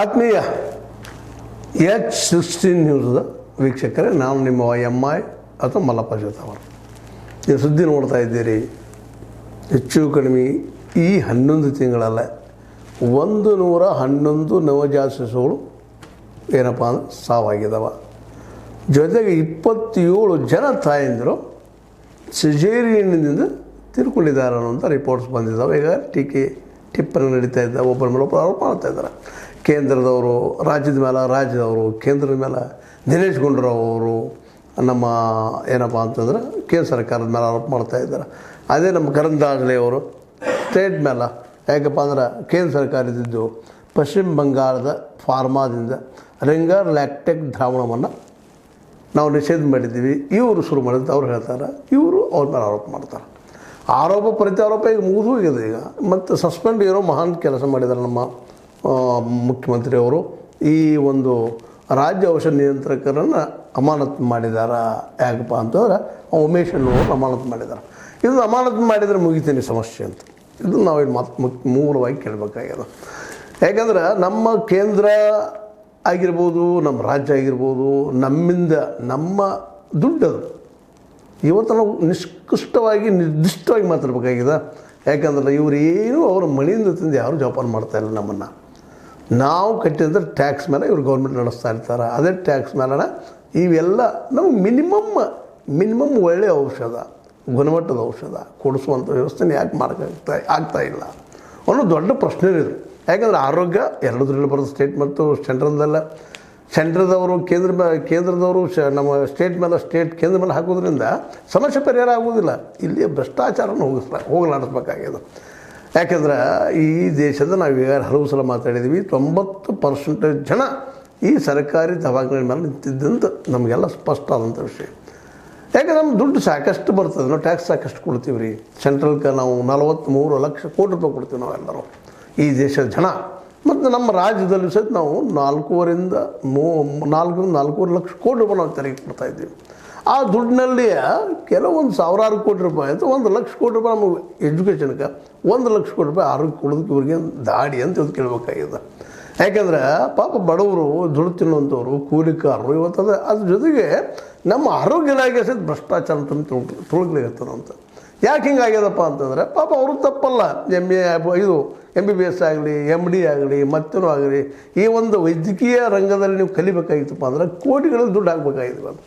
ಆತ್ಮೀಯ H sixteen ನ್ಯೂಸ್ದ ವೀಕ್ಷಕರೇ ನಾನು ನಿಮ್ಮ ಎಂ ಐ ಅಥವಾ ಮಲ್ಲಪ್ಪ ಜೋತವರು ನೀವು ಸುದ್ದಿ ನೋಡ್ತಾ ಇದ್ದೀರಿ, ಹೆಚ್ಚು ಕಡಿಮೆ ಈ ಹನ್ನೊಂದು ತಿಂಗಳಲ್ಲ ಒಂದು ನೂರ ಹನ್ನೊಂದು ನವಜಾತ ಶಿಶುಗಳು ಏನಪ್ಪ ಅಂದ್ರೆ ಸಾವಾಗಿದ್ದಾವೆ ಜೊತೆಗೆ ಇಪ್ಪತ್ತೇಳು ಜನ ತಾಯಂದಿರು ಸಿಜೇರಿಯನ್ನಿಂದ ತಿರ್ಕೊಂಡಿದ್ದಾರೆ ಅನ್ನೋಂಥ ರಿಪೋರ್ಟ್ಸ್ ಬಂದಿದ್ದಾವೆ. ಈಗ ಟೀಕೆ ಟಿಪ್ಪನ್ನು ನಡೀತಾ ಇದ್ದಾವೆ, ಒಬ್ಬರ ಮೇಲೆ ಒಬ್ಬರು ಆರೋಪ ಮಾಡ್ತಾ ಇದ್ದಾರೆ. ಕೇಂದ್ರದವರು, ರಾಜ್ಯದ ಮೇಲೆ ರಾಜ್ಯದವರು, ಕೇಂದ್ರದ ಮೇಲೆ ದಿನೇಶ್ ಗುಂಡೂರಾವ್ ಅವರು ನಮ್ಮ ಏನಪ್ಪ ಅಂತಂದ್ರೆ ಕೇಂದ್ರ ಸರ್ಕಾರದ ಮೇಲೆ ಆರೋಪ ಮಾಡ್ತಾ ಇದ್ದಾರೆ. ಅದೇ ನಮ್ಮ ಕರಂದಾಜಲೆ ಅವರು, ಸ್ಟೇಟ್ ಮೇಲೆ ಯಾಕಪ್ಪ ಅಂದ್ರೆ ಕೇಂದ್ರ ಸರ್ಕಾರ ಇದ್ದಿದ್ದು ಪಶ್ಚಿಮ ಬಂಗಾಳದ ಫಾರ್ಮಾದಿಂದ ರಿಂಗರ್ ಲ್ಯಾಕ್ಟೆಕ್ ದ್ರಾವಣವನ್ನು ನಾವು ನಿಷೇಧ ಮಾಡಿದ್ದೀವಿ. ಇವರು ಶುರು ಮಾಡಿದ್ದು ಅವ್ರು ಹೇಳ್ತಾರೆ. ಇವರು ಅವ್ರ ಮೇಲೆ ಆರೋಪ ಮಾಡ್ತಾರೆ. ಆರೋಪ ಪ್ರತ್ಯಾರೋಪ ಈಗ ಮುಗಿದು ಹೋಗಿದೆ ಈಗ. ಮತ್ತು ಸಸ್ಪೆಂಡ್ ಇರೋ ಮಹಾನ್ ಕೆಲಸ ಮಾಡಿದ್ದಾರೆ ನಮ್ಮ ಮುಖ್ಯಮಂತ್ರಿಯವರು ಈ ಒಂದು ರಾಜ್ಯ ಔಷಧ ನಿಯಂತ್ರಕರನ್ನು ಅಮಾನತು ಮಾಡಿದಾರ, ಯಾಕಪ್ಪ ಅಂತಂದ್ರೆ ಉಮೇಶ್ ಅನ್ನುವರು ಅಮಾನತು ಮಾಡಿದ್ದಾರೆ ಇದು ಅಮಾನತು ಮಾಡಿದರೆ ಮುಗಿತೀನಿ ಸಮಸ್ಯೆ ಅಂತ. ಇದು ನಾವೇನು ಮಾತು ಮುಖ್ಯ ಮೂಲವಾಗಿ ಕೇಳಬೇಕಾಗ್ಯದ ಯಾಕಂದ್ರೆ ನಮ್ಮ ಕೇಂದ್ರ ಆಗಿರ್ಬೋದು, ನಮ್ಮ ರಾಜ್ಯ ಆಗಿರ್ಬೋದು, ನಮ್ಮಿಂದ ನಮ್ಮ ದುಡ್ಡದು ಇವತ್ತು ನಾವು ನಿಷ್ಕೃಷ್ಟವಾಗಿ, ನಿರ್ದಿಷ್ಟವಾಗಿ ಮಾತಾಡ್ಬೇಕಾಗಿದೆ. ಯಾಕಂದ್ರೆ ಇವರು ಅವರ ಮನೆಯಿಂದ ತಂದು ಯಾರು ಜೋಪಾನ ಮಾಡ್ತಾಯಿಲ್ಲ ನಮ್ಮನ್ನು. ನಾವು ಕಟ್ಟಿದ್ರೆ ಟ್ಯಾಕ್ಸ್ ಮೇಲೆ ಇವರು ಗೌರ್ಮೆಂಟ್ ನಡೆಸ್ತಾ ಇರ್ತಾರೆ. ಅದೇ ಟ್ಯಾಕ್ಸ್ ಮೇಲೆ ಇವೆಲ್ಲ ನಮಗೆ ಮಿನಿಮಮ್ ಮಿನಿಮಮ್ ಒಳ್ಳೆಯ ಔಷಧ, ಗುಣಮಟ್ಟದ ಔಷಧ ಕೊಡಿಸುವಂಥ ವ್ಯವಸ್ಥೆನ ಯಾಕೆ ಮಾಡೋಕ್ಕಾಗ್ತಾ, ಆಗ್ತಾ ಇಲ್ಲ? ಅನ್ನೋ ದೊಡ್ಡ ಪ್ರಶ್ನೆ ಇದು ಯಾಕಂದರೆ ಆರೋಗ್ಯ ಎರಡದ್ರಲ್ಲಿ ಬರೋದು ಸ್ಟೇಟ್ ಮತ್ತು ಸೆಂಟ್ರಲ್ದಲ್ಲ ಸೆಂಟ್ರದವರು ಕೇಂದ್ರ ಕೇಂದ್ರದವರು ಶ, ನಮ್ಮ ಸ್ಟೇಟ್ ಮೇಲೆ ಸ್ಟೇಟ್ ಕೇಂದ್ರ ಮೇಲೆ ಹಾಕೋದ್ರಿಂದ ಸಮಸ್ಯೆ ಪರಿಹಾರ ಆಗೋದಿಲ್ಲ ಇಲ್ಲಿ ಭ್ರಷ್ಟಾಚಾರನ ಹೋಗಿಸ್ಲ ಹೋಗಲಾಡಿಸ್ಬೇಕಾಗ್ಯದ ಯಾಕೆಂದ್ರೆ ಈ ದೇಶದ ನಾವು ಈಗ ಹಲವು ಸಲ ಮಾತಾಡಿದ್ದೀವಿ ತೊಂಬತ್ತು ಪರ್ಸೆಂಟೇಜ್ ಜನ ಈ ಸರ್ಕಾರಿ ದವಾಖಾನೆ ಮೇಲೆ ನಿಂತಿದ್ದಂತ ನಮಗೆಲ್ಲ ಸ್ಪಷ್ಟ ಆದಂಥ ವಿಷಯ. ಯಾಕೆ ನಮ್ಮ ದುಡ್ಡು ಸಾಕಷ್ಟು ಬರ್ತದೆ. ನಾವು ಟ್ಯಾಕ್ಸ್ ಸಾಕಷ್ಟು ಕೊಡ್ತೀವಿ ರೀ ಸೆಂಟ್ರಲ್ಗೆ ನಾವು ನಲವತ್ತ್ಮೂರು ಲಕ್ಷ ಕೋಟಿ ರೂಪಾಯಿ ಕೊಡ್ತೀವಿ ನಾವೆಲ್ಲರೂ ಈ ದೇಶದ ಜನ. ಮತ್ತು ನಮ್ಮ ರಾಜ್ಯದಲ್ಲಿ ಸಹಿತ ನಾವು ನಾಲ್ಕೂವರಿಂದ ಮೂ ನಾಲ್ಕರಿಂದ ನಾಲ್ಕೂವರೆ ಲಕ್ಷ ಕೋಟಿ ರೂಪಾಯಿ ನಾವು ತೆರಿಗೆ ಕೊಡ್ತಾ ಇದ್ದೀವಿ. ಆ ದುಡ್ಡಿನಲ್ಲಿ ಕೆಲವೊಂದು ಸಾವಿರಾರು ಕೋಟಿ ರೂಪಾಯಿ ಅಂತ ಒಂದು ಲಕ್ಷ ಕೋಟಿ ರೂಪಾಯಿ ನಮಗೆ ಎಜುಕೇಷನ್ಗೆ, ಒಂದು ಲಕ್ಷ ಕೋಟಿ ರೂಪಾಯಿ ಆರೋಗ್ಯ ಕೊಡೋದಕ್ಕೆ ಇವ್ರಿಗೆ ದಾಡಿ ಅಂತ ಹೇಳಿ ಕೇಳಬೇಕಾಗಿದೆ. ಯಾಕಂದ್ರೆ ಪಾಪ ಬಡವರು, ದುಡ್ಡು ತಿನ್ನುವಂಥವ್ರು, ಕೂಲಿಕಾರರು ಇವತ್ತು ಅದ ಅದ್ರ ಜೊತೆಗೆ ನಮ್ಮ ಆರೋಗ್ಯ ಇಲಾಖೆ ಸಹಿತ ಭ್ರಷ್ಟಾಚಾರ ತುಂಬ ಅಂತ ಯಾಕೆ ಹಿಂಗಾಗ್ಯದಪ್ಪ ಅಂತಂದರೆ ಪಾಪ ಅವರು ತಪ್ಪಲ್ಲ. ಎಂ ಎ ಇದು ಎಂ ಬಿ ಬಿ ಎಸ್ ಆಗಲಿ ಎಂ ಡಿ ಆಗಲಿ, ಮತ್ತೇನೂ ಆಗಲಿ, ಈ ಒಂದು ವೈದ್ಯಕೀಯ ರಂಗದಲ್ಲಿ ನೀವು ಕಲಿಬೇಕಾಗಿತ್ತಪ್ಪ ಅಂದ್ರೆ ಕೋಟಿಗಳಲ್ಲಿ ದುಡ್ಡು ಹಾಕ್ಬೇಕಾಗಿತ್ತು ಅದು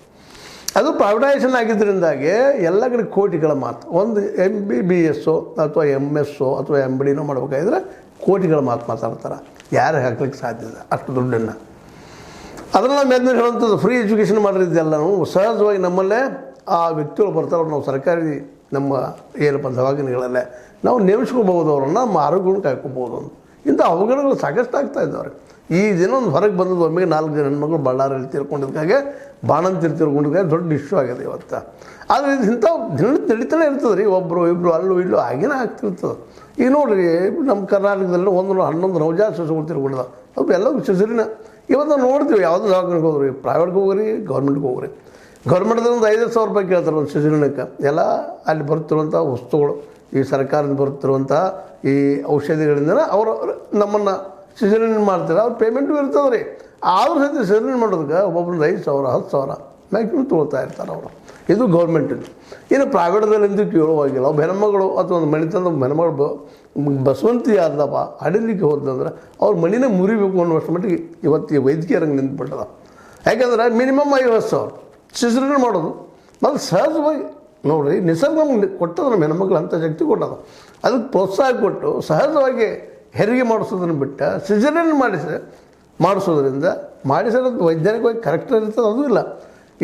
ಅದು ಪ್ರೈವಟೈಸೇಷನ್ ಆಗಿದ್ದರಿಂದಾಗಿ ಎಲ್ಲ ಕಡೆ ಕೋಟಿಗಳ ಮಾತು. ಒಂದು ಎಂ ಬಿ ಬಿ ಎಸ್ಸು ಅಥವಾ ಎಂ ಎಸ್ಸು ಅಥವಾ ಎಂ ಡಿನೋ ಮಾಡ್ಬೇಕಾದ್ರೆ ಕೋಟಿಗಳ ಮಾತು ಮಾತಾಡ್ತಾರೆ. ಯಾರು ಹಾಕ್ಲಿಕ್ಕೆ ಸಾಧ್ಯ ಇಲ್ಲ ಅಷ್ಟು ದುಡ್ಡನ್ನು. ಅದನ್ನು ನಾವು ಮೇಲೆ ಹೇಳುವಂಥದ್ದು ಫ್ರೀ ಎಜುಕೇಷನ್ ಮಾಡಿದ್ದೆಲ್ಲನೂ ಸಹಜವಾಗಿ ನಮ್ಮಲ್ಲೇ ಆ ವ್ಯಕ್ತಿಗಳು ಬರ್ತಾರೆ ನಾವು ಸರ್ಕಾರಿ ನಮ್ಮ ಏನಪ್ಪ ದವಾಖಾನೆಗಳಲ್ಲೇ ನಾವು ನೇಮಿಸ್ಕೋಬೋದು ಅವರನ್ನು, ನಮ್ಮ ಆರೋಗ್ಯವನ್ನು ಕಾಯ್ಕೊಬೋದು ಅಂತ. ಇಂಥ ಅವಘಡಗಳು ಸಾಕಷ್ಟು ಆಗ್ತಾ ಇದ್ದಾವೆ. ಈ ದಿನ ಒಂದು ಹೊರಗೆ ಬಂದದ್ದು ಒಮ್ಮೆಗೆ ನಾಲ್ಕು ಜನ ಹೆಣ್ಮಕ್ಳು ಬಳ್ಳಾರಿಯಲ್ಲಿ ತೀರ್ಕೊಂಡಿದ್ದಾಗೆ ಬಾಣಂತಿರು ತೀರ್ಕೊಂಡಿದ್ದಾಗೆ ದೊಡ್ಡ ಇಶ್ಯೂ ಆಗಿದೆ ಇವತ್ತು. ಆದರೆ ಇದು ಇಂಥ ದಿನ ನಡೀತಾನೆ ಇರ್ತದೆ ರೀ. ಒಬ್ಬರು ಇಬ್ಬರು ಅಲ್ಲೂ ಇಲ್ಲೂ ಆಗಿನೇ ಆಗ್ತಿರ್ತದೆ. ಈಗ ನೋಡಿರಿ, ನಮ್ಮ ಕರ್ನಾಟಕದಲ್ಲಿ ಒಂದು ಹನ್ನೊಂದು ನವಜಾತ ಶಿಶುಗಳು ತೀರ್ಕೊಂಡಿದ ಅವು ಎಲ್ಲವೂ ಶಿಶುರಿನ ಇವತ್ತು ನಾವು ನೋಡ್ತೀವಿ, ಯಾವುದೋ ದವಾಖಾನೆಗೆ ಹೋಗ್ರಿ? ಪ್ರೈವೇಟ್ಗೆ ಹೋಗ್ರಿ ಗೌರ್ಮೆಂಟ್ಗೆ ಹೋಗ್ರಿ. ಗೌರ್ಮೆಂಟ್ದೊಂದು ಐದು ಸಾವಿರ ರೂಪಾಯಿ ಕೇಳ್ತಾರೆ ಒಂದು ಶಿಶುರಿನಕ್ಕೆ. ಎಲ್ಲ ಅಲ್ಲಿ ಬರ್ತಿರುವಂಥ ವಸ್ತುಗಳು, ಈ ಸರ್ಕಾರದಿಂದ ಬರುತ್ತಿರುವಂಥ ಈ ಔಷಧಿಗಳಿಂದ ಅವರು ನಮ್ಮನ್ನು ಸಿಜರಿನ್ ಮಾಡ್ತಾರೆ. ಅವ್ರು ಪೇಮೆಂಟು ಇರ್ತದೆ ರೀ ಆದರೂ ಸಹಿತ ಸಿಜರಿನ್ ಮಾಡೋದಕ್ಕೆ ಒಬ್ಬೊಬ್ಬರು ಐದು ಸಾವಿರ, ಹತ್ತು ಸಾವಿರ ಮ್ಯಾಕ್ಸಿಮಮ್ ತೊಗೊಳ್ತಾ ಇರ್ತಾರೆ ಅವರು. ಇದು ಗೌರ್ಮೆಂಟಿಂದು ಇನ್ನು ಪ್ರೈವೇಟದಲ್ಲಿ ಎಂದು ಕೇಳುವಾಗಿಲ್ಲ. ಅವು ಹೆಣ್ಮಗಳು ಅಥವಾ ಒಂದು ಮನೆ ತಂದು ಹೆಣ್ಮಗಳು ಬ ಬಸವಂತಿ ಆದಪ್ಪ ಅಡಿಲಿಕ್ಕೆ ಹೋದಂದ್ರೆ ಅವ್ರ ಮಣಿನೇ ಮುರಿಬೇಕು ಅನ್ನುವಷ್ಟು ಮಟ್ಟಿಗೆ ಇವತ್ತು ವೈದ್ಯಕೀಯ ರಂಗ ನಿಂತ್ಬಿಟ್ಟದ. ಯಾಕಂದ್ರೆ ಮಿನಿಮಮ್ ಐವತ್ತು ಸಾವಿರ. ಸಿಜರಿನ್ ಮಾಡೋದು. ಮತ್ತು ಸಹಜವಾಗಿ ನೋಡಿರಿ ನಿಸರ್ಗ ಕೊಟ್ಟದ ನಮ್ಮ ಹೆಣ್ಮಕ್ಳು ಅಂಥ ಶಕ್ತಿ ಕೊಟ್ಟದ. ಅದಕ್ಕೆ ಪ್ರೋತ್ಸಾಹ ಕೊಟ್ಟು ಸಹಜವಾಗಿ ಹೆರಿಗೆ ಮಾಡಿಸೋದನ್ನು ಬಿಟ್ಟ ಸಿಜರಿನ್ ಮಾಡಿಸ, ಮಾಡಿಸೋದ್ರಿಂದ ಮಾಡಿಸೋದು ವೈಜ್ಞಾನಿಕವಾಗಿ ಕರೆಕ್ಟ್ ಇರ್ತದೆ ಅದು ಇಲ್ಲ.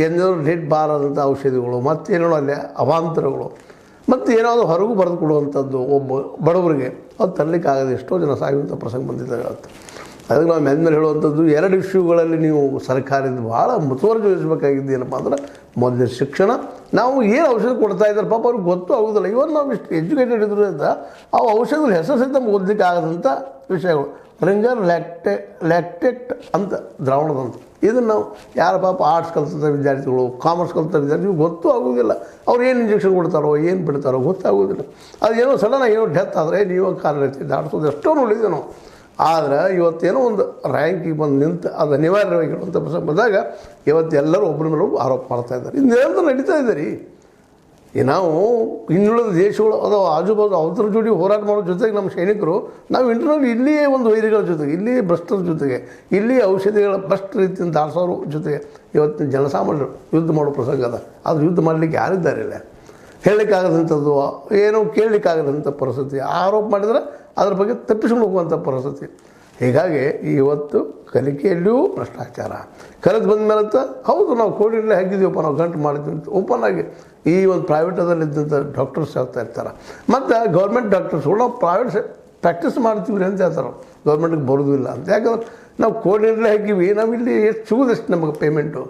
ಏನಾದರೂ ಡೇಟ್ ಬಾರದಂಥ ಔಷಧಿಗಳು ಮತ್ತೇನೋ ಅಲ್ಲಿ ಅವಾಂತರಗಳು, ಮತ್ತು ಏನಾದರೂ ಹೊರಗೂ ಬರೆದು ಕೊಡುವಂಥದ್ದು ಒಬ್ಬ ಬಡವರಿಗೆ, ಅದು ತರಲಿಕ್ಕೆ ಆಗದೆ ಎಷ್ಟೋ ಜನ ಸಾಯುವಂಥ ಪ್ರಸಂಗ ಬಂದಿದ್ದಾಗ ಅದಕ್ಕೆ ನಾವು ಮೇಲೆ ಹೇಳುವಂಥದ್ದು ಎರಡು ಇಶ್ಯೂಗಳಲ್ಲಿ ನೀವು ಸರ್ಕಾರದಿಂದ ಭಾಳ ಮುತುವರ್ಜಿ ವಹಿಸಬೇಕಾಗಿದ್ದು ಏನಪ್ಪ ಅಂದ್ರೆ ಮೊದಲ ಶಿಕ್ಷಣ. ನಾವು ಏನು ಔಷಧ ಕೊಡ್ತಾ ಇದ್ದಾರೆ ಪಾಪ ಅವ್ರಿಗೆ ಗೊತ್ತು ಆಗೋದಿಲ್ಲ. ಇವನ್ ನಾವು ಇಷ್ಟು ಎಜುಕೇಟೆಡ್ ಇದ್ರಿಂದ ಆ ಔಷಧಗಳು ಹೆಸರು ಸಹಿತ ಓದಲಿಕ್ಕೆ ಆಗದಂಥ ವಿಷಯಗಳು. ರಿಂಗರ್ ಲ್ಯಾಕ್ಟೆ, ಲ್ಯಾಕ್ಟೆಟ್ ಅಂತ ದ್ರಾವಣದಂತ. ಇದನ್ನು ನಾವು ಯಾರ ಪಾಪ ಆರ್ಟ್ಸ್ ಕಲಿತ ವಿದ್ಯಾರ್ಥಿಗಳು, ಕಾಮರ್ಸ್ ಕಲಿತ ವಿದ್ಯಾರ್ಥಿಗಳು ಗೊತ್ತು ಆಗೋದಿಲ್ಲ. ಅವ್ರು ಏನು ಇಂಜೆಕ್ಷನ್ ಕೊಡ್ತಾರೋ, ಏನು ಬಿಡ್ತಾರೋ ಗೊತ್ತಾಗೋದಿಲ್ಲ. ಅದು ಏನೋ ಸಡನ್ ಏನೋ ಡೆತ್ ಆದರೆ ನೀವು ಕಾರಣ ದಾಟಿಸೋದು ಎಷ್ಟೋ ನೋಡಿದ್ದೆ ನಾವು. ಆದ್ರೆ ಇವತ್ತೇನೋ ಒಂದು ರ್ಯಾಂಕಿಗೆ ಬಂದು ನಿಂತು ಅದು ಅನಿವಾರ್ಯವಾಗಿರುವಂಥ ಬಂದಾಗ ಇವತ್ತು ಎಲ್ಲರೂ ಒಬ್ಬರ ಮೇಲೆ ಒಬ್ಬರು ಆರೋಪ ಮಾಡ್ತಾ ಇದ್ದಾರೆ. ಇದು ನಿರಂತರ ನಡೀತಾ ಇದೆ ರೀ. ಈ ನಾವು ಇನ್ನುಳಿದ ದೇಶಗಳು ಅಥವಾ ಆಜುಬಾಜು ಅವತರ ಜೋಡಿ ಹೋರಾಟ ಮಾಡೋ ಜೊತೆಗೆ ನಮ್ಮ ಸೈನಿಕರು, ನಾವು ಇಂಟರ್ನಲ್ ಇಲ್ಲಿಯೇ ಒಂದು ವೈರಿಗಳ ಜೊತೆಗೆ, ಇಲ್ಲಿಯೇ ಭ್ರಷ್ಟರ ಜೊತೆಗೆ ಇಲ್ಲಿ ಔಷಧಿಗಳ ಭ್ರಷ್ಟ ರೀತಿಯಿಂದ ದಾಸೋರು ಜೊತೆಗೆ ಇವತ್ತಿನ ಜನಸಾಮಾನ್ಯರು ಯುದ್ಧ ಮಾಡೋ ಪ್ರಸಂಗ ಅದ. ಅದು ಯುದ್ಧ ಮಾಡಲಿಕ್ಕೆ ಯಾರಿದ್ದಾರೆ ಇಲ್ಲ? ಹೇಳಲಿಕ್ಕಾಗದಂಥದ್ದು, ಏನೋ ಕೇಳಲಿಕ್ಕಾಗದಂಥ ಪರಿಸ್ಥಿತಿ. ಆರೋಪ ಮಾಡಿದರೆ ಅದ್ರ ಬಗ್ಗೆ ತಪ್ಪಿಸ್ಕೊಂಡು ಹೋಗುವಂಥ ಪರಿಸ್ಥಿತಿ. ಹೀಗಾಗಿ ಇವತ್ತು ಕಲಿಕೆಯಲ್ಲಿಯೂ ಭ್ರಷ್ಟಾಚಾರ. ಕಲಿತು ಬಂದ ಮೇಲೆ ಅಂತ ಹೌದು, ನಾವು ಕೋಡಿಲ್ಲೇ ಹಾಕಿದ್ದೀವಪ್ಪ, ನಾವು ಗಂಟು ಮಾಡಿದ್ವಿ ಅಂತ ಓಪನ್ ಆಗಿ ಈ ಒಂದು ಪ್ರೈವೇಟದಲ್ಲಿ ಇದ್ದಂಥ ಡಾಕ್ಟರ್ಸ್ ಹೇಳ್ತಾ ಇರ್ತಾರೆ. ಮತ್ತು ಗೌರ್ಮೆಂಟ್ ಡಾಕ್ಟರ್ಸ್ಗಳು ನಾವು ಪ್ರೈವೇಟ್ ಪ್ರಾಕ್ಟೀಸ್ ಮಾಡ್ತೀವಿ ಅಂತ ಹೇಳ್ತಾರೆ. ಗೌರ್ಮೆಂಟ್ಗೆ ಬರೋದಿಲ್ಲ ಅಂತ. ಯಾಕಂದ್ರೆ ನಾವು ಕೋಡಿನಲ್ಲೇ ಹಾಕಿವಿ, ನಾವು ಇಲ್ಲಿ ಎಷ್ಟು ಸಿಗೋದಷ್ಟು ನಮಗೆ ಪೇಮೆಂಟು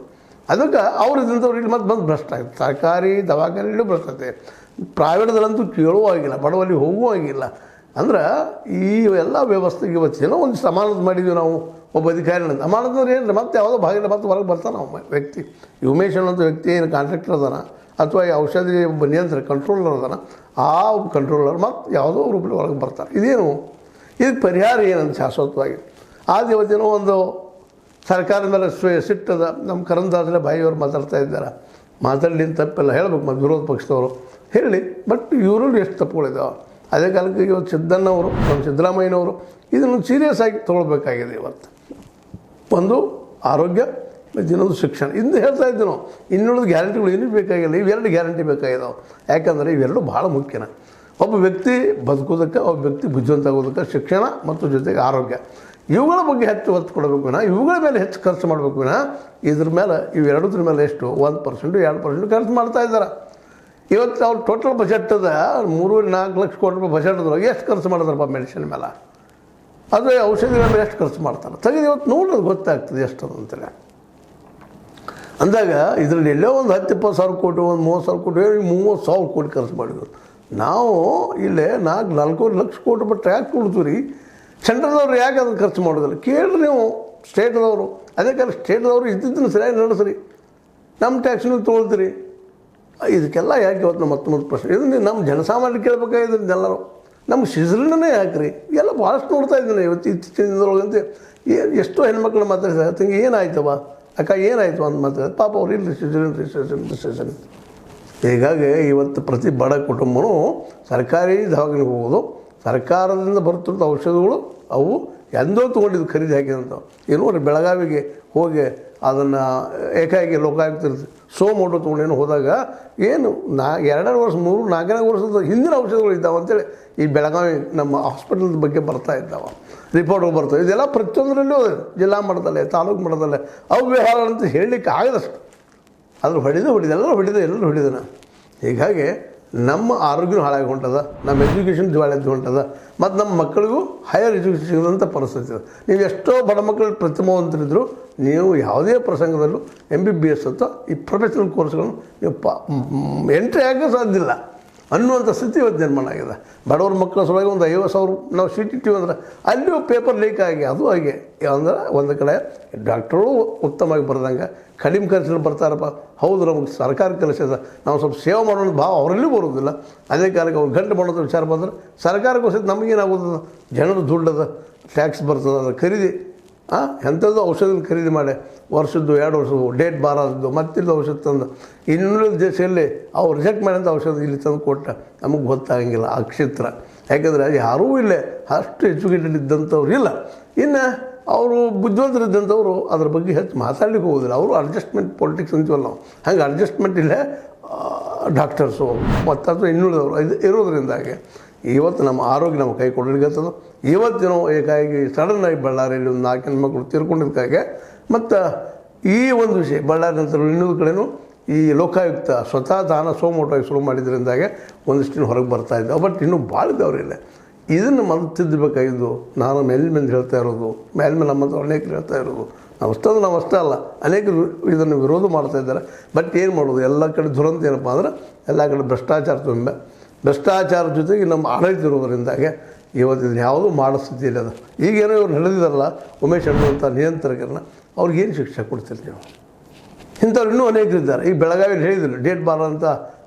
ಅದಕ್ಕೆ ಅವ್ರು ಇದ್ದಂಥವ್ರು ಇಲ್ಲಿ ಮತ್ತೆ ಬಂದು ಭ್ರಷ್ಟ ಆಗುತ್ತೆ ಸರ್ಕಾರಿ ದವಾಖಾನೆಯಲ್ಲೂ ಭ್ರಷ್ಟತೆ ಪ್ರೈವೇಟ್ದಲ್ಲಂತೂ ಕೇಳುವ ಆಗಿಲ್ಲ, ಬಡವಲ್ಲಿ ಹೋಗುವ ಆಗಿಲ್ಲ. ಅಂದ್ರೆ ಈ ಎಲ್ಲ ವ್ಯವಸ್ಥೆಗೆ ಇವತ್ತೇನೋ ಒಂದು ಸಮಾನದ ಮಾಡಿದೀವಿ ನಾವು ಒಬ್ಬ ಅಧಿಕಾರಿ ಅಂತ ಅಮಾನತಂದ್ರೆ ಏನು ಮತ್ತೆ ಯಾವುದೋ ಭಾಗದ ಮತ್ತೆ ಹೊರಗೆ ಬರ್ತಾನೆ ಅವ ವ್ಯಕ್ತಿ. ಯುಮೇಶ್ ಅನ್ನೋಂಥ ವ್ಯಕ್ತಿ ಏನು ಕಾಂಟ್ರಾಕ್ಟರ್ ಅದಾನ? ಅಥವಾ ಈ ಔಷಧಿ ಒಬ್ಬ ನಿಯಂತ್ರ ಕಂಟ್ರೋಲರ್ ಅದಾನ? ಆ ಕಂಟ್ರೋಲರ್ ಮತ್ತು ಯಾವುದೋ ರೂಪದಲ್ಲಿ ಹೊರಗೆ ಬರ್ತಾರೆ. ಇದೇನು? ಇದಕ್ಕೆ ಪರಿಹಾರ ಏನಂತ ಶಾಶ್ವತವಾಗಿ. ಆ ಇವತ್ತೇನೋ ಒಂದು ಸರ್ಕಾರದ ಮೇಲೆ ಸಿಟ್ಟದ ನಮ್ಮ ಕರಂದಾದ್ರೆ ಬಾಯಿಯವರು ಮಾತಾಡ್ತಾ ಇದ್ದಾರೆ. ಮಾತಾಡಲಿ ಅಂತ ತಪ್ಪೆಲ್ಲ. ಹೇಳ್ಬೇಕು ಮತ್ತು ವಿರೋಧ ಪಕ್ಷದವರು. ಹೇಳಿ ಬಟ್ ಇವರಲ್ಲಿ ಎಷ್ಟು ತಪ್ಪುಗಳಿದ್ದಾವೆ ಅದೇ ಕಾಲಕ್ಕೆ ಇವತ್ತು ಸಿದ್ದಣ್ಣವರು, ನಮ್ಮ ಸಿದ್ದರಾಮಯ್ಯನವರು ಇದನ್ನು ಸೀರಿಯಸ್ ಆಗಿ ತೊಗೊಳ್ಬೇಕಾಗಿದೆ ಇವತ್ತು. ಒಂದು ಆರೋಗ್ಯ ಇನ್ನೊಂದು ಶಿಕ್ಷಣ. ಇಂದು ಹೇಳ್ತಾ ಇದ್ದೀವಿ ನಾವು ಇನ್ನುಳಿದ ಗ್ಯಾರಂಟಿಗಳು ಏನೂ ಬೇಕಾಗಿಲ್ಲ, ಇವೆರಡು ಗ್ಯಾರಂಟಿ ಬೇಕಾಗಿದ್ದಾವೆ ಯಾಕಂದರೆ ಇವೆರಡು ಭಾಳ ಮುಖ್ಯನ. ಒಬ್ಬ ವ್ಯಕ್ತಿ ಬದುಕೋದಕ್ಕೆ ಒಬ್ಬ ವ್ಯಕ್ತಿ ಬುದ್ಧಿವಂತ ಆಗೋದಕ್ಕೆ ಶಿಕ್ಷಣ ಮತ್ತು ಜೊತೆಗೆ ಆರೋಗ್ಯ. ಇವುಗಳ ಬಗ್ಗೆ ಹೆಚ್ಚು ಒತ್ತು ಕೊಡಬೇಕು ವಿನ, ಇವುಗಳ ಮೇಲೆ ಹೆಚ್ಚು ಖರ್ಚು ಮಾಡಬೇಕು ವಿನ, ಇದ್ರ ಮೇಲೆ ಇವೆರಡುದ್ರ ಮೇಲೆ ಎಷ್ಟು? ಒಂದು ಪರ್ಸೆಂಟು ಎರಡು ಪರ್ಸೆಂಟ್ ಖರ್ಚು ಮಾಡ್ತಾ ಇದ್ದಾರೆ. ಇವತ್ತು ಅವ್ರು ಟೋಟಲ್ ಬಜೆಟ್ ಅದ, ಮೂರುವರೆ ನಾಲ್ಕು ಲಕ್ಷ ಕೋಟಿ ರೂಪಾಯಿ ಬಜೆಟ್ ಅದ್ರೊಳಗೆ ಎಷ್ಟು ಖರ್ಚು ಮಾಡಿದ್ರಪ್ಪ ಮೆಡಿಸಿನ್ ಮೇಲೆ? ಅದು ಔಷಧಿಗಳ ಮೇಲೆ ಎಷ್ಟು ಖರ್ಚು ಮಾಡ್ತಾರೆ? ತೆಗೆದು ಇವತ್ತು ನೋಡೋದು ಗೊತ್ತಾಗ್ತದೆ ಎಷ್ಟು ಅಂತೇಳಿ ಅಂದಾಗ ಇದರಲ್ಲಿ ಎಲ್ಲೋ ಒಂದು ಹತ್ತು ಇಪ್ಪತ್ತು ಸಾವಿರ ಕೋಟಿ, ಒಂದು ಮೂವತ್ತು ಸಾವಿರ ಕೋಟಿ ಹೇಳಿ ಮೂವತ್ತು ಸಾವಿರ ಕೋಟಿ ಖರ್ಚು ಮಾಡಿದ್ರು. ನಾವು ಇಲ್ಲೇ ನಾಲ್ಕು, ನಾಲ್ಕೂವರೆ ಲಕ್ಷ ಕೋಟಿ ರೂಪಾಯಿ ಟ್ರ್ಯಾಕ್ ಕೊಡ್ತೀವಿ ರೀ ಸೆಂಟ್ರಲ್ದವ್ರು ಯಾಕೆ ಅದನ್ನು ಖರ್ಚು ಮಾಡೋದಿಲ್ಲ? ಕೇಳಿರಿ ನೀವು ಸ್ಟೇಟ್ದವರು ಅದೇ ಸ್ಟೇಟ್ದವರು ಇದ್ದಿದ್ದನ್ನು ಸರಿಯಾಗಿ ನಡೆಸ್ರಿ. ನಮ್ಮ ಟ್ಯಾಕ್ಸ್ನು ತೊಗೊಳ್ತೀರಿ. ಇದಕ್ಕೆಲ್ಲ ಯಾಕೆ ಇವತ್ತು ನಮ್ಮ ಹತ್ತೊಂಬತ್ತು ಪ್ರಶ್ನೆ. ಇದನ್ನ ನಮ್ಮ ಜನಸಾಮಾನ್ಯ ಕೇಳಬೇಕಾಗಿದ್ರಿಂದ ಎಲ್ಲರೂ. ನಮ್ಮ ಯಾಕೆ ಯಾಕ್ರಿ ಎಲ್ಲ ಭಾಳಷ್ಟು ನೋಡ್ತಾ ಇದ್ದೀನಿ ಇವತ್ತು ಇತ್ತೀಚಿನ ದಿನದೊಳಗಂತೆ. ಎಷ್ಟೋ ಹೆಣ್ಮಕ್ಳು ಮಾತಾಡ್ತಾರೆ ತಂಗಿ ಏನಾಯ್ತವ ಅಕ್ಕ ಏನಾಯ್ತು ಅಂತ ಮಾತಾಡ್ತಾರೆ ಪಾಪ ಅವ್ರು ಇಲ್ಲಿ ಸಿಜರಿನ್ ರಿಸೆಷನ್ ರಿಸೆಷನ್ ಹೀಗಾಗಿ ಇವತ್ತು ಪ್ರತಿ ಬಡ ಕುಟುಂಬನೂ ಸರ್ಕಾರಿ ದವಾಖಾನೆಗೆ ಹೋಗೋದು, ಸರ್ಕಾರದಿಂದ ಬರುತ್ತಿರೋ ಔಷಧಗಳು ಅವು ಎಂದೋ ತೊಗೊಂಡಿದ್ದು ಖರೀದಿ ಹಾಕಿದಂಥವು. ಏನು ಬೆಳಗಾವಿಗೆ ಹೋಗಿ ಅದನ್ನು ಏಕಾಏಕಿ ಲೋಕಾಯುಕ್ತ ಸೋಮೋಟು ತೊಗೊಂಡೇನು ಹೋದಾಗ ಏನು ನಾ ಎರಡೆರಡು ವರ್ಷ, ಮೂರು ನಾಲ್ಕನೇ ವರ್ಷದ ಹಿಂದಿನ ಔಷಧಗಳು ಇದ್ದಾವೆ ಅಂತೇಳಿ ಈ ಬೆಳಗಾವಿ ನಮ್ಮ ಹಾಸ್ಪಿಟಲ್ ಬಗ್ಗೆ ಬರ್ತಾ ಇದ್ದಾವೆ. ರಿಪೋರ್ಟ್ಗಳು ಬರ್ತವೆ. ಇದೆಲ್ಲ ಪ್ರತಿಯೊಂದರಲ್ಲೂ. ಜಿಲ್ಲಾ ಮಟ್ಟದಲ್ಲೇ, ತಾಲೂಕು ಮಟ್ಟದಲ್ಲೇ ಅವು ವ್ಯವಹಾರ ಅಂತ ಹೇಳಲಿಕ್ಕೆ ಆಗದಷ್ಟು ಅದ್ರ ಹೊಡೆದು ಹೊಡಿದೆ, ಎಲ್ಲರೂ ಹೊಡಿದೆ, ಎಲ್ಲರೂ ಹೊಡಿದನ ಹೀಗಾಗಿ ನಮ್ಮ ಆರೋಗ್ಯ ಹಾಳಾಗಿ ಹೊಂಟದ, ನಮ್ಮ ಎಜುಕೇಷನ್ ಹಾಳಾಗಿ ಹೊಂಟದ, ಮತ್ತು ನಮ್ಮ ಮಕ್ಕಳಿಗೂ ಹೈಯರ್ ಎಜುಕೇಷನ್ ಸಿಗದಂಥ ಪರಿಸ್ಥಿತಿ ಇದೆ ನೀವು ಎಷ್ಟೋ ಬಡ ಮಕ್ಕಳು ಪ್ರತಿಭಾವಂತರಿದ್ದರು ನೀವು ಯಾವುದೇ ಪ್ರಸಂಗದಲ್ಲೂ ಎಂ ಬಿ ಬಿ ಎಸ್ ಅಥವಾ ಈ ಪ್ರೊಫೆಷನಲ್ ಕೋರ್ಸ್ಗಳನ್ನು ನೀವು ಪ ಎಂಟ್ರಿ ಆಗೋಕ್ಕೆ ಸಾಧ್ಯ ಇಲ್ಲ. ಅನ್ನುವಂಥ ಸ್ಥಿತಿ ಇವತ್ತು ನಿರ್ಮಾಣ ಆಗಿದೆ. ಬಡವ್ರ ಮಕ್ಕಳ ಸಲುವಾಗಿ ಒಂದು ಐವತ್ತು ಸಾವಿರ ನಾವು ಸೀಟ್ ಇಟ್ಟಿವಿ ಅಂದ್ರೆ ಅಲ್ಲಿಯೂ ಪೇಪರ್ ಲೀಕ್ ಆಗಿ, ಅದು ಹಾಗೆ. ಅಂದ್ರೆ ಒಂದು ಕಡೆ ಡಾಕ್ಟ್ರು ಉತ್ತಮವಾಗಿ ಬರ್ದಂಗೆ ಕಡಿಮೆ ಖರ್ಚಲ್ಲಿ ಬರ್ತಾರಪ್ಪ. ಹೌದು, ನಮಗೆ ಸರ್ಕಾರ ಕೆಲಸ ನಾವು ಸ್ವಲ್ಪ ಸೇವೆ ಮಾಡೋಣ ಭಾವ ಅವರಲ್ಲೂ ಬರೋದಿಲ್ಲ ಅದೇ ಕಾಲಕ್ಕೆ ಅವ್ರು ಗಂಟು ಮಾಡೋದು ವಿಚಾರ ಬಂದ್ರೆ ಸರ್ಕಾರಕ್ಕೋಸ್ಕರ ನಮಗೇನಾಗೋದು ಜನರು ದುಡ್ಡದ ಟ್ಯಾಕ್ಸ್ ಬರ್ತದೆ, ಅದು ಖರೀದಿ ಎಂಥದ್ದು ಔಷಧ ಖರೀದಿ ಮಾಡಿ ವರ್ಷದ್ದು, ಎರಡು ವರ್ಷದ್ದು, ಡೇಟ್ ಬಾರದ್ದು ಮತ್ತಿಲ್ಲದ ಔಷಧ ತಂದು ಇನ್ನುಳಿದ ದೇಶದಲ್ಲಿ ಅವ್ರು ರಿಜೆಕ್ಟ್ ಮಾಡಿದಂಥ ಔಷಧ ಇಲ್ಲಿ ತಂದು ಕೊಟ್ಟ, ನಮಗೆ ಗೊತ್ತಾಗಂಗಿಲ್ಲ ಆ ಕ್ಷೇತ್ರ. ಯಾಕಂದರೆ ಯಾರೂ ಇಲ್ಲ, ಅಷ್ಟು ಎಜುಕೇಟೆಡ್ ಇದ್ದಂಥವ್ರು ಇಲ್ಲ. ಇನ್ನು ಅವರು ಬುದ್ಧಿವಂತರಿದ್ದಂಥವ್ರು ಅದ್ರ ಬಗ್ಗೆ ಹೆಚ್ಚು ಮಾತಾಡಲಿಕ್ಕೆ ಹೋಗೋದಿಲ್ಲ. ಅವರು ಅಡ್ಜಸ್ಟ್ಮೆಂಟ್ ಪೊಲಿಟಿಕ್ಸ್ ಅಂತೀವಲ್ಲ ನಾವು. ಹಂಗೆ ಅಡ್ಜಸ್ಟ್ಮೆಂಟ್ ಇಲ್ಲೇ ಡಾಕ್ಟರ್ಸು ಮತ್ತು ಅಥವಾ ಇನ್ನುಳಿದವರು ಇದು ಇರೋದ್ರಿಂದಾಗಿ. ಇವತ್ತು ನಮ್ಮ ಆರೋಗ್ಯ ನಮ್ಮ ಕೈ ಕೊಡಲಿಕ್ಕೆ ಇವತ್ತಿನ ಏಕಾಗಿ ಸಡನ್ನಾಗಿ ಬಳ್ಳಾರಿಯಲ್ಲಿ ಒಂದು ನಾಲ್ಕಿನ ಮಕ್ಕಳು ತೀರ್ಕೊಂಡಿದ್ದಕ್ಕಾಗೆ ಮತ್ತು ಈ ಒಂದು ವಿಷಯ, ಬಳ್ಳಾರಿ ನಂತರ ಇನ್ನೊಂದು ಕಡೆನೂ ಈ ಲೋಕಾಯುಕ್ತ ಸ್ವತಃ ದಾನ ಸೋಮೋಟವಾಗಿ ಶುರು ಮಾಡಿದ್ರಿಂದಾಗೆ ಒಂದಿಷ್ಟು ಹೊರಗೆ ಬರ್ತಾ ಇದ್ದಾವೆ ಬಟ್ ಇನ್ನೂ ಭಾಳ ಇದ್ದಾವ್ರಿಲ್ಲ ಇದನ್ನು ಮೊದಲು ತಿದ್ದಬೇಕಾಗಿದ್ದು, ನಾನು ಮೇಲ್ಮೇಲೆ ಹೇಳ್ತಾ ಇರೋದು ಮೇಲ್ಮೇಲೆ ನಮ್ಮ ಹತ್ರ ಅನೇಕರು ಹೇಳ್ತಾ ಇರೋದು. ನಾವು ಅಷ್ಟೇ ನಾವು ಅಷ್ಟೇ ಅಲ್ಲ, ಅನೇಕರು ಇದನ್ನು ವಿರೋಧ ಮಾಡ್ತಾ ಇದ್ದಾರೆ. ಬಟ್ ಏನು ಮಾಡೋದು, ಎಲ್ಲ ಕಡೆ ದುರಂತ ಏನಪ್ಪ ಅಂದ್ರೆ, ಎಲ್ಲ ಕಡೆ ಭ್ರಷ್ಟಾಚಾರ ತುಂಬ. ಭ್ರಷ್ಟಾಚಾರ ಜೊತೆಗೆ ನಮ್ಮ ಆಡಳಿತ ಇರುವುದರಿಂದಾಗೆ ಇವತ್ತು ಇದನ್ನು ಯಾವುದೂ ಮಾಡೋ ಸ್ಥಿತಿಯಲ್ಲಿ ಅದು ಈಗೇನೋ ಇವ್ರು ನಡೆದಿದ್ದಾರಲ್ಲ ಉಮೇಶ್ ಅನ್ನುವಂಥ ನಿಯಂತ್ರಕರನ್ನ ಅವ್ರಿಗೇನು ಶಿಕ್ಷೆ ಕೊಡ್ತೀರಿ ನೀವು? ಇಂಥವ್ರು ಇನ್ನೂ ಅನೇಕರಿದ್ದಾರೆ. ಈಗ ಬೆಳಗಾವಿಯಲ್ಲಿ ಹೇಳಿದ್ರು, ಡೇಟ್ ಬಾರ್ ಅಂತ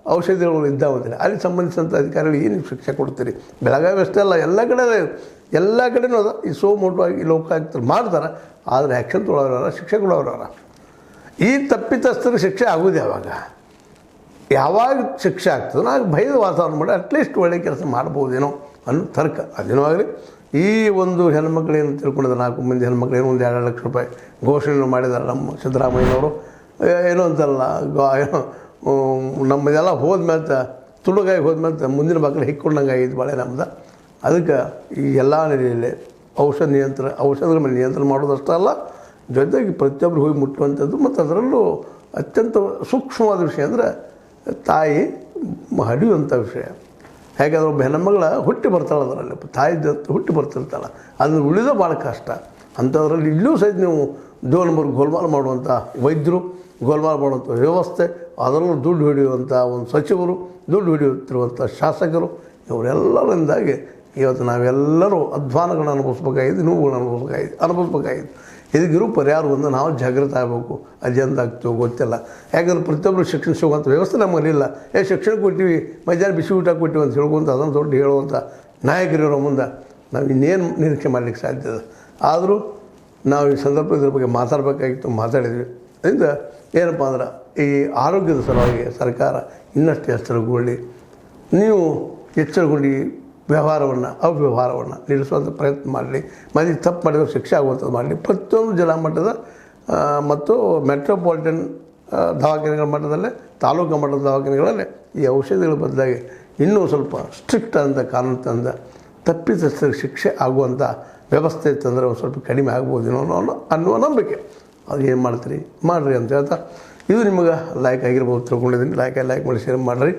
ಔಷಧಿಗಳು ಇದ್ದಾವಂತಿಲ್ಲ ಅಲ್ಲಿ ಸಂಬಂಧಿಸಿದಂಥ ಅಧಿಕಾರಿಗಳು ಏನು ಶಿಕ್ಷೆ ಕೊಡ್ತೀರಿ? ಬೆಳಗಾವಿ ಅಷ್ಟೇ ಅಲ್ಲ, ಎಲ್ಲ ಕಡೆ. ಎಲ್ಲ ಕಡೆನೂ ಅದ. ಈ ಸೋಮೋಟವಾಗಿ ಲೋಕಾಯುಕ್ತರು ಮಾಡ್ತಾರೆ, ಆದರೆ ಆ್ಯಕ್ಷನ್ ತೊಗೊಳೋರಲ್ಲ ಶಿಕ್ಷೆ ಕೊಡೋರ ಈ ತಪ್ಪಿತಸ್ಥರಿಗೆ ಶಿಕ್ಷೆ ಆಗೋದು ಯಾವಾಗ? ಯಾವಾಗ ಶಿಕ್ಷೆ ಆಗ್ತದೆ ನಾವು ಭಯದ ವಾತಾವರಣ ಮಾಡಿ ಅಟ್ಲೀಸ್ಟ್ ಒಳ್ಳೆ ಕೆಲಸ ಮಾಡ್ಬೋದೇನೋ ಅನ್ನೋ ತರ್ಕ. ಅದೇನೋ ಆಗಲಿ, ಈ ಒಂದು ಹೆಣ್ಮಕ್ಳೇನು ತಿಳ್ಕೊಂಡಿದ್ದಾರೆ, ನಾಲ್ಕು ಮಂದಿ ಹೆಣ್ಮಕ್ಳೇನು ಒಂದು ಎರಡು ಲಕ್ಷ ರೂಪಾಯಿ ಘೋಷಣೆ ಮಾಡಿದ್ದಾರೆ ನಮ್ಮ ಸಿದ್ದರಾಮಯ್ಯನವರು. ಏನೋ ಅಂತಲ್ಲ ಏನೋ ನಮ್ಮದೆಲ್ಲ ಹೋದ್ಮೇಲೆ ತುಳುಗಾಯಿ ಹೋದ್ಮೇಲೆ ಮುಂದಿನ ಮಕ್ಕಳು ಹಿಕ್ಕೊಂಡಂಗೆ ಆಗಿದ್ದು ಭಾಳ ನಮ್ದು. ಅದಕ್ಕೆ ಈ ಎಲ್ಲ ನೆಲೆಯಲ್ಲಿ ಔಷಧ ನಿಯಂತ್ರಣ ಔಷಧಗಳ ಮೇಲೆ ನಿಯಂತ್ರಣ ಮಾಡೋದಷ್ಟೇ ಅಲ್ಲ, ಜೊತೆಗೆ ಪ್ರತಿಯೊಬ್ಬರು ಹೋಗಿ ಮುಟ್ಟುವಂಥದ್ದು ಮತ್ತು ಅದರಲ್ಲೂ ಅತ್ಯಂತ ಸೂಕ್ಷ್ಮವಾದ ವಿಷಯ ಅಂದರೆ ತಾಯಿ ಹಡಿಯುವಂಥ ವಿಷಯ. ಹೇಗಾದ್ರೆ ಒಬ್ಬ ಹೆಣ್ಣುಮಗಳ ಹುಟ್ಟಿ ಬರ್ತಾಳೆ ಅದರಲ್ಲಿ. ತಾಯಿ ಹುಟ್ಟಿ ಬರ್ತಿರ್ತಾಳೆ. ಅದನ್ನು ಉಳಿದ ಭಾಳ ಕಷ್ಟ. ಅಂಥದ್ರಲ್ಲಿ ಇಲ್ಲೂ ಸಹಿತ ನೀವು ದೋ ಗೋಲ್ಮಾಲ್ ಮಾಡುವಂಥ ವೈದ್ಯರು, ಗೋಲ್ಮಾಲ್ ಮಾಡುವಂಥ ವ್ಯವಸ್ಥೆ, ಅದರಲ್ಲೂ ದುಡ್ಡು ಹಿಡಿಯುವಂಥ ಒಂದು ಸಚಿವರು, ದುಡ್ಡು ಹಿಡಿಯುತ್ತಿರುವಂಥ ಶಾಸಕರು, ಇವರೆಲ್ಲರಿಂದಾಗಿ ಇವತ್ತು ನಾವೆಲ್ಲರೂ ಅಧ್ವಾನಗಳನ್ನು ಅನುಭವಿಸ್ಬೇಕಾಗಿದೆ, ನೋವುಗಳನ್ನು ಅನುಭವಿಸ್ಬೇಕಾಗಿದೆ ಅನುಭವಿಸ್ಬೇಕಾಗಿದೆ. ಇದಕ್ಕಿರೋ ಪರಿಹಾರ ಒಂದು ನಾವು ಜಾಗೃತ ಆಗಬೇಕು. ಎಂತ ಆಗ್ತೀವೋ ಗೊತ್ತಿಲ್ಲ. ಯಾಕಂದ್ರೆ ಪ್ರತಿಯೊಬ್ಬರು ಶಿಕ್ಷಣ ಸಿಗುವಂಥ ವ್ಯವಸ್ಥೆ ನಮ್ಮಲ್ಲಿಲ್ಲ ಏ, ಶಿಕ್ಷಣ ಕೊಟ್ಟಿವಿ ಮಧ್ಯಾಹ್ನ ಬಿಸಿ ಊಟ ಕೊಟ್ಟಿವಿ ಅಂತ ಹೇಳ್ಕೊಂತ ಅದನ್ನು ದೊಡ್ಡ ಹೇಳುವಂಥ ನಾಯಕರಿರೋ ಮುಂದೆ ನಾವು ಇನ್ನೇನು ನಿರೀಕ್ಷೆ ಮಾಡಲಿಕ್ಕೆ ಸಾಧ್ಯ ಇದೆ ಆದರೂ ನಾವು ಈ ಸಂದರ್ಭದ ಬಗ್ಗೆ ಮಾತಾಡಬೇಕಾಗಿತ್ತು, ಮಾತಾಡಿದ್ವಿ. ಅದರಿಂದ ಏನಪ್ಪ ಅಂದ್ರೆ ಈ ಆರೋಗ್ಯದ ಸಲುವಾಗಿ ಸರ್ಕಾರ ಇನ್ನಷ್ಟು ಎಚ್ಚರಗೊಳ್ಳಿ. ನೀವು ಎಚ್ಚರಗೊಂಡು ವ್ಯವಹಾರವನ್ನು, ಅವ್ಯವಹಾರವನ್ನು ನಿಲ್ಲಿಸುವಂಥ ಪ್ರಯತ್ನ ಮಾಡಲಿ. ಮನೆಗೆ ತಪ್ಪು ಮಾಡಿದ್ರೆ ಶಿಕ್ಷೆ ಆಗುವಂಥದ್ದು ಮಾಡಲಿ. ಪ್ರತಿಯೊಂದು ಜಿಲ್ಲಾ ಮಟ್ಟದ ಮತ್ತು ಮೆಟ್ರೋಪಾಲಿಟನ್ ದವಾಖಾನೆಗಳ ಮಟ್ಟದಲ್ಲೇ, ತಾಲೂಕು ಮಟ್ಟದ ದವಾಖಾನೆಗಳಲ್ಲೇ ಈ ಔಷಧಿಗಳ ಬದಲಾಗಿ ಇನ್ನೂ ಸ್ವಲ್ಪ ಸ್ಟ್ರಿಕ್ಟ್ ಅಂತ ಕಾನೂನು ತಂದ ತಪ್ಪಿತಸ್ಥರಿಗೆ ಶಿಕ್ಷೆ ಆಗುವಂಥ ವ್ಯವಸ್ಥೆ ತಂದರೆ ಒಂದು ಸ್ವಲ್ಪ ಕಡಿಮೆ ಆಗ್ಬೋದೇನೋ ಅನ್ನೋ, ಅನ್ನುವ ನಂಬಿಕೆ. ಅದು ಏನು ಮಾಡ್ತೀರಿ? ಮಾಡಿರಿ ಅಂತ ಹೇಳ್ತಾ. ಇದು ನಿಮಗೆ ಲೈಕ್ ಆಗಿರ್ಬೋದು ತಿಳ್ಕೊಂಡಿದ್ದೀನಿ. ಲೈಕ್ ಲೈಕ್ ಮಾಡಿ ಶೇರ್ ಮಾಡಿರಿ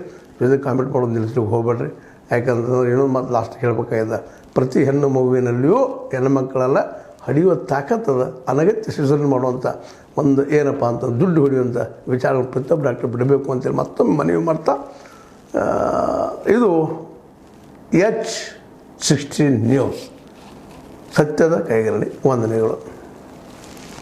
ಇದು ಕಾಮೆಂಟ್ ಮಾಡೋದು ನಿಲ್ಲಿಸ್ಲಿಕ್ಕೆ ಹೋಗ್ಬೇಡ್ರಿ. ಯಾಕಂತಂದ್ರೆ ಇನ್ನೊಂದು ಮಾತು ಲಾಸ್ಟ್ ಹೇಳ್ಬೇಕಾಗಿದೆ, ಪ್ರತಿ ಹೆಣ್ಣು ಮಗುವಿನಲ್ಲಿಯೂ ಹೆಣ್ಣುಮಕ್ಕಳೆಲ್ಲ ಹಡಿಯುವ ತಾಕತ್ತದ ಅನಗತ್ಯ ಸೃಜನೆ ಮಾಡುವಂಥ ಒಂದು ಏನಪ್ಪ ಅಂತ, ದುಡ್ಡು ಹೊಡೆಯುವಂಥ ವಿಚಾರಗಳು ಪ್ರತಿಯೊಬ್ಬ ಡಾಕ್ಟರ್ ಬಿಡಬೇಕು ಅಂತೇಳಿ ಮತ್ತೊಮ್ಮೆ ಮನವಿ ಮಾಡ್ತಾ ಇದು ಎಚ್ ಸಿಕ್ಸ್ಟೀನ್ ನ್ಯೂಸ್ ಸತ್ಯದ ಕೈಗರಣಿ ವಂದನೆಗಳು.